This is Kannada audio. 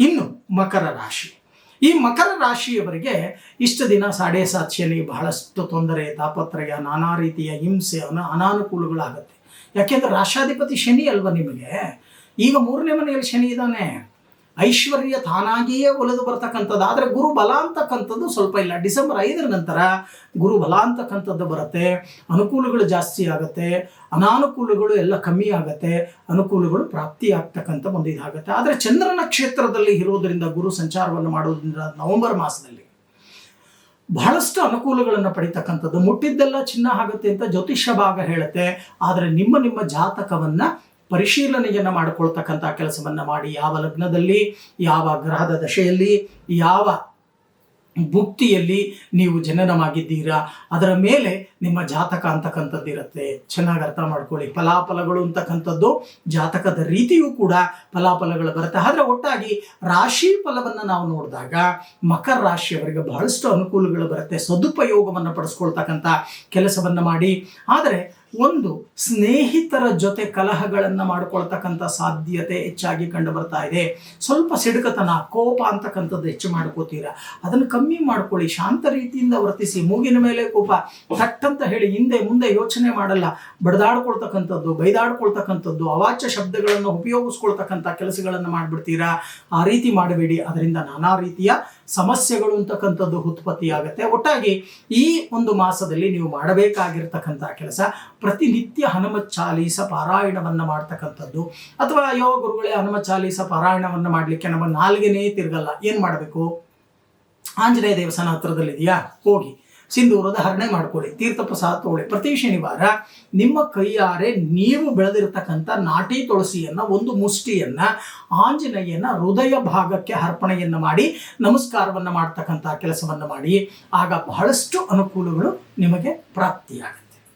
ಇನ್ನು ಮಕರ ರಾಶಿ. ಈ ಮಕರ ರಾಶಿಯವರಿಗೆ ಇಷ್ಟು ದಿನ ಸಾಡೆ ಸಾಕ್ಷಿಯಲ್ಲಿ ಬಹಳಷ್ಟು ತೊಂದರೆ, ತಾಪತ್ರಯ, ನಾನಾ ರೀತಿಯ ಹಿಂಸೆ, ಅನ, ಅನಾನುಕೂಲಗಳಾಗುತ್ತೆ. ಯಾಕೆಂದ್ರೆ ರಾಷ್ಟ್ರಾಧಿಪತಿ ಶನಿ ಅಲ್ವಾ ನಿಮಗೆ? ಈಗ ಮೂರನೇ ಮನೆಯಲ್ಲಿ ಶನಿ ಇದ್ದಾನೆ. ಐಶ್ವರ್ಯ ತಾನಾಗಿಯೇ ಒಲಿದು ಬರ್ತಕ್ಕಂಥದ್ದು. ಆದರೆ ಗುರು ಬಲ ಅಂತಕ್ಕಂಥದ್ದು ಸ್ವಲ್ಪ ಇಲ್ಲ. ಡಿಸೆಂಬರ್ ಐದರ ನಂತರ ಗುರು ಬಲ ಅಂತಕ್ಕಂಥದ್ದು ಬರುತ್ತೆ. ಅನುಕೂಲಗಳು ಜಾಸ್ತಿ ಆಗುತ್ತೆ. ಅನಾನುಕೂಲಗಳು ಎಲ್ಲ ಕಮ್ಮಿ ಆಗುತ್ತೆ. ಅನುಕೂಲಗಳು ಪ್ರಾಪ್ತಿ ಆಗ್ತಕ್ಕಂಥ ಒಂದು ಇದಾಗುತ್ತೆ. ಆದರೆ ಚಂದ್ರನ ಕ್ಷೇತ್ರದಲ್ಲಿ ಇರೋದರಿಂದ ಗುರು ಸಂಚಾರವನ್ನು ಮಾಡೋದ್ರಿಂದ ನವೆಂಬರ್ ಮಾಸದಲ್ಲಿ ಬಹಳಷ್ಟು ಅನುಕೂಲಗಳನ್ನು ಪಡಿತಕ್ಕಂಥದ್ದು. ಮುಟ್ಟಿದ್ದೆಲ್ಲ ಚಿನ್ನ ಆಗುತ್ತೆ ಅಂತ ಜ್ಯೋತಿಷ್ಯ ಭಾಗ ಹೇಳುತ್ತೆ. ಆದರೆ ನಿಮ್ಮ ನಿಮ್ಮ ಜಾತಕವನ್ನು ಪರಿಶೀಲನೆಯನ್ನು ಮಾಡಿಕೊಳ್ತಕ್ಕಂಥ ಕೆಲಸವನ್ನು ಮಾಡಿ, ಯಾವ ಲಗ್ನದಲ್ಲಿ, ಯಾವ ಗ್ರಹದ ದಶೆಯಲ್ಲಿ, ಯಾವ ಭುಕ್ತಿಯಲ್ಲಿ ನೀವು ಜನನವಾಗಿದ್ದೀರಾ ಅದರ ಮೇಲೆ ನಿಮ್ಮ ಜಾತಕ ಅಂತಕ್ಕಂಥದ್ದು ಇರುತ್ತೆ. ಚೆನ್ನಾಗಿ ಅರ್ಥ ಮಾಡ್ಕೊಳ್ಳಿ. ಫಲಾಫಲಗಳು ಅಂತಕ್ಕಂಥದ್ದು ಜಾತಕದ ರೀತಿಯೂ ಕೂಡ ಫಲಾಫಲಗಳು ಬರುತ್ತೆ. ಆದರೆ ಒಟ್ಟಾಗಿ ರಾಶಿ ಫಲವನ್ನು ನಾವು ನೋಡಿದಾಗ ಮಕರ ರಾಶಿಯವರಿಗೆ ಬಹಳಷ್ಟು ಅನುಕೂಲಗಳು ಬರುತ್ತೆ. ಸದುಪಯೋಗವನ್ನು ಪಡಿಸ್ಕೊಳ್ತಕ್ಕಂಥ ಕೆಲಸವನ್ನು ಮಾಡಿ. ಆದರೆ ಒಂದು ಸ್ನೇಹಿತರ ಜೊತೆ ಕಲಹಗಳನ್ನು ಮಾಡ್ಕೊಳ್ತಕ್ಕಂಥ ಸಾಧ್ಯತೆ ಹೆಚ್ಚಾಗಿ ಕಂಡು ಬರ್ತಾ ಇದೆ. ಸ್ವಲ್ಪ ಸಿಡುಕತನ, ಕೋಪ ಅಂತಕ್ಕಂಥದ್ದು ಹೆಚ್ಚು ಮಾಡ್ಕೋತೀರಾ. ಅದನ್ನು ಕಮ್ಮಿ ಮಾಡ್ಕೊಳ್ಳಿ, ಶಾಂತ ರೀತಿಯಿಂದ ವರ್ತಿಸಿ, ಮೂಗಿನ ಮೇಲೆ ಕೋಪ ಅಂತ ಹೇಳಿ ಹಿಂದೆ ಮುಂದೆ ಯೋಚನೆ ಮಾಡಲ್ಲ. ಬಡದಾಡ್ಕೊಳ್ತಕ್ಕಂಥದ್ದು, ಬೈದಾಡ್ಕೊಳ್ತಕ್ಕಂಥದ್ದು, ಅವಾಚ್ಯ ಶಬ್ದಗಳನ್ನು ಉಪಯೋಗಿಸ್ಕೊಳ್ತಕ್ಕಂಥ ಕೆಲಸಗಳನ್ನು ಮಾಡಿಬಿಡ್ತೀರಾ? ಆ ರೀತಿ ಮಾಡಬೇಡಿ. ಅದರಿಂದ ನಾನಾ ರೀತಿಯ ಸಮಸ್ಯೆಗಳು ಅಂತಕ್ಕಂಥದ್ದು ಉತ್ಪತ್ತಿಯಾಗುತ್ತೆ. ಒಟ್ಟಾಗಿ ಈ ಒಂದು ಮಾಸದಲ್ಲಿ ನೀವು ಮಾಡಬೇಕಾಗಿರ್ತಕ್ಕಂಥ ಕೆಲಸ ಪ್ರತಿನಿತ್ಯ ಹನುಮ ಚಾಲೀಸ ಪಾರಾಯಣವನ್ನು ಮಾಡ್ತಕ್ಕಂಥದ್ದು. ಅಥವಾ ಯೋಗ ಗುರುಗಳೇ, ಹನುಮ ಚಾಲೀಸ ಪಾರಾಯಣವನ್ನು ಮಾಡಲಿಕ್ಕೆ ನಮ್ಮ ನಾಲ್ಗೆನೇ ತಿರುಗಲ್ಲ. ಏನು ಮಾಡಬೇಕು? ಆಂಜನೇಯ ದೇವಸ್ಥಾನ ಹತ್ರದಲ್ಲಿದೆಯಾ? ಹೋಗಿ. ಸಿಂಧೂರದ ಹರಣೆ ಮಾಡ್ಕೊಳ್ಳಿ. ತೀರ್ಥ ಪ್ರಸಾದ ತೊಗೊಳ್ಳಿ. ಪ್ರತಿ ಶನಿವಾರ ನಿಮ್ಮ ಕೈಯಾರೆ ನೀವು ಬೆಳೆದಿರ್ತಕ್ಕಂಥ ನಾಟಿ ತುಳಸಿಯನ್ನು, ಒಂದು ಮುಷ್ಟಿಯನ್ನು, ಆಂಜನೇಯನ ಹೃದಯ ಭಾಗಕ್ಕೆ ಅರ್ಪಣೆಯನ್ನು ಮಾಡಿ, ನಮಸ್ಕಾರವನ್ನು ಮಾಡ್ತಕ್ಕಂಥ ಕೆಲಸವನ್ನು ಮಾಡಿ. ಆಗ ಬಹಳಷ್ಟು ಅನುಕೂಲಗಳು ನಿಮಗೆ ಪ್ರಾಪ್ತಿಯಾಗುತ್ತೆ.